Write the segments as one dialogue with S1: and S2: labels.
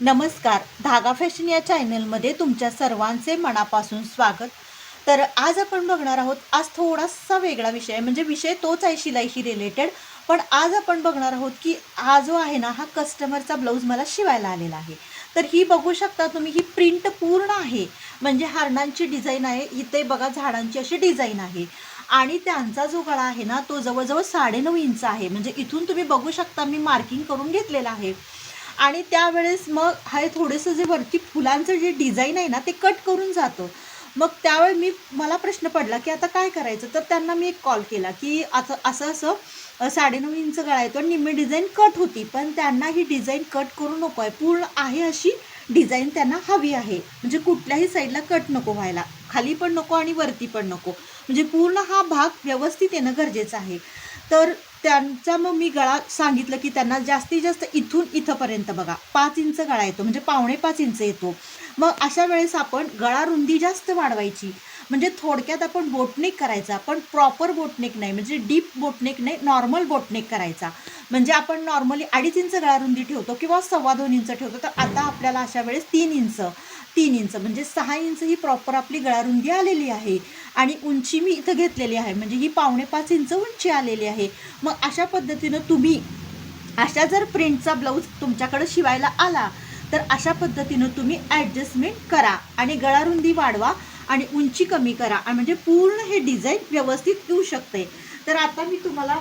S1: नमस्कार. धागा फॅशन या चॅनलमध्ये तुमच्या सर्वांचे मनापासून स्वागत. तर आज आपण बघणार आहोत आज थोडासा वेगळा विषय आहे म्हणजे विषय तोच आहे शिलाईशी रिलेटेड पण आज आपण बघणार आहोत की हा जो आहे ना हा कस्टमरचा ब्लाऊज मला शिवायला आलेला आहे. तर ही बघू शकता तुम्ही ही प्रिंट पूर्ण आहे. म्हणजे हारणांची डिझाईन आहे इथे बघा झाडांची अशी डिझाईन आहे. आणि त्यांचा जो गळा आहे ना तो जवळजवळ साडेनऊ इंच आहे. म्हणजे इथून तुम्ही बघू शकता मी मार्किंग करून घेतलेलं आहे. आणि त्यावेळेस मग हे थोडंसं जे वरती फुलांचं जे डिझाईन आहे ना ते कट करून जातं. मग त्यावेळी मी मला प्रश्न पडला की आता काय करायचं? तर त्यांना मी एक कॉल केला की आता असं असं साडेनऊ इंच गळा येतो आणि निम्मी डिझाईन कट होती. पण त्यांना ही डिझाईन कट करू नको आहे. पूर्ण आहे अशी डिझाईन त्यांना हवी आहे. म्हणजे कुठल्याही साईडला कट नको व्हायला. खाली पण नको आणि वरती पण नको. म्हणजे पूर्ण हा भाग व्यवस्थित येणं गरजेचं आहे. तर त्यांचा मग मी गळा सांगितलं की त्यांना जास्तीत जास्त इथून इथंपर्यंत बघा. पाच इंच गळा येतो. म्हणजे पावणे पाच इंच येतो. मग अशा वेळेस आपण गळा रुंदी जास्त वाढवायची. म्हणजे थोडक्यात आपण बोटनेक करायचा पण प्रॉपर बोटनेक नाही. म्हणजे डीप बोटनेक नाही नॉर्मल बोटनेक करायचा. म्हणजे आपण नॉर्मली अडीच इंच गळा रुंदी ठेवतो किंवा सव्वा दोन इंच ठेवतो. तर आता आपल्याला अशा वेळेस तीन इंच तीन इंच म्हणजे सहा इंच ही प्रॉपर आपली गळारुंदी आलेली आहे. आणि उंची मी इथं घेतलेली आहे. म्हणजे ही पावणे पाच इंच उंची आलेली आहे. मग अशा पद्धतीनं तुम्ही अशा जर प्रिंटचा ब्लाऊज तुमच्याकडं शिवायला आला तर अशा पद्धतीनं तुम्ही ॲडजस्टमेंट करा आणि गळारुंदी वाढवा आणि उंची कमी करा आणि म्हणजे पूर्ण हे डिझाईन व्यवस्थित येऊ शकते. तर आता मी तुम्हाला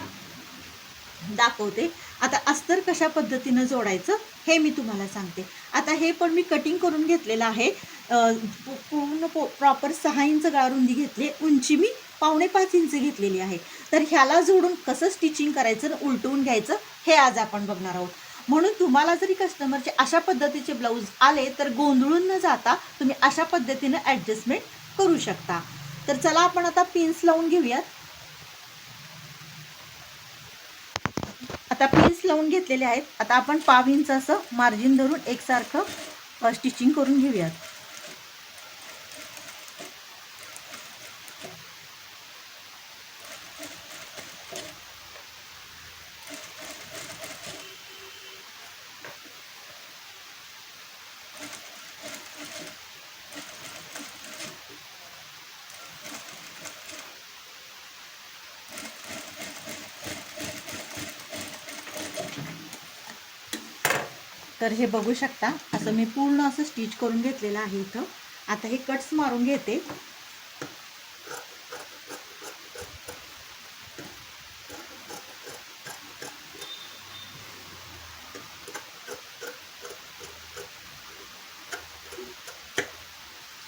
S1: दाखवते. आता अस्तर कशा पद्धतीनं जोडायचं हे मी तुम्हाला सांगते. आता हे पण मी कटिंग करून घेतलेलं आहे. पूर्ण पो प्रॉपर सहा इंच गाळरुंदी घेतली उंची मी पावणे पाच इंच घेतलेली आहे. तर ह्याला जोडून कसं स्टिचिंग करायचं आणि उलटवून घ्यायचं हे आज आपण बघणार आहोत. म्हणून तुम्हाला जरी कस्टमरचे अशा पद्धतीचे ब्लाऊज आले तर गोंधळून न जाता तुम्ही अशा पद्धतीनं ॲडजस्टमेंट करू शकता. तर चला आपण आता पिन्स लावून घेऊयात. आता पिन्स लावून घेतलेले आहेत. आता आपण पाव इंच असं मार्जिन धरून एकसारखं स्टिचिंग करून घेऊयात. तर हे बघू शकता. असं मी पूर्ण असं स्टिच करून घेतलेलं आहे इथं. आता हे कट्स मारून घेते.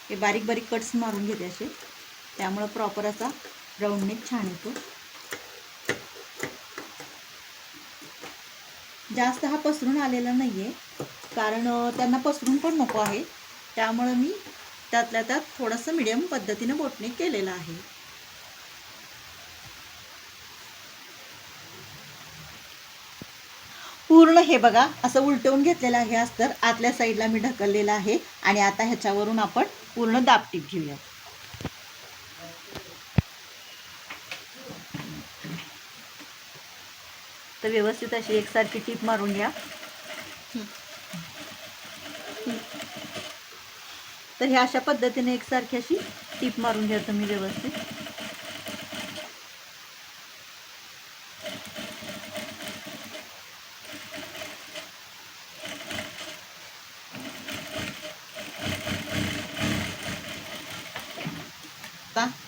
S1: हे बारीक बारीक कट्स मारून घेते असे. त्यामुळं प्रॉपर असा राऊंड नेक छान येतो. जास्त हा पसरून आलेला नाही आहे कारण त्यांना पसरून पण नको आहे. त्यामुळं मी त्यातल्या त्यात थोडंसं मिडियम पद्धतीनं बोटणे केलेलं आहे. पूर्ण हे बघा असं उलटवून घेतलेलं आहे अस्तर आतल्या साईडला मी ढकललेलं आहे आणि आता ह्याच्यावरून आपण पूर्ण दाबटीप घेऊया तर व्यवस्थित अशी एकसारखी टीप मारून घ्या. तर ह्या अशा पद्धतीने एकसारखी अशी टीप मारून घ्या तुम्ही व्यवस्थित.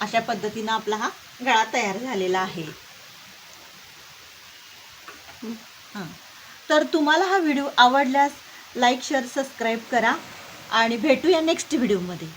S1: अशा पद्धतीनं आपला हा गळा तयार झालेला आहे. हां. तर तुम्हाला हा व्हिडिओ आवडल्यास लाईक शेअर सबस्क्राईब करा आणि भेटूया नेक्स्ट व्हिडिओमध्ये.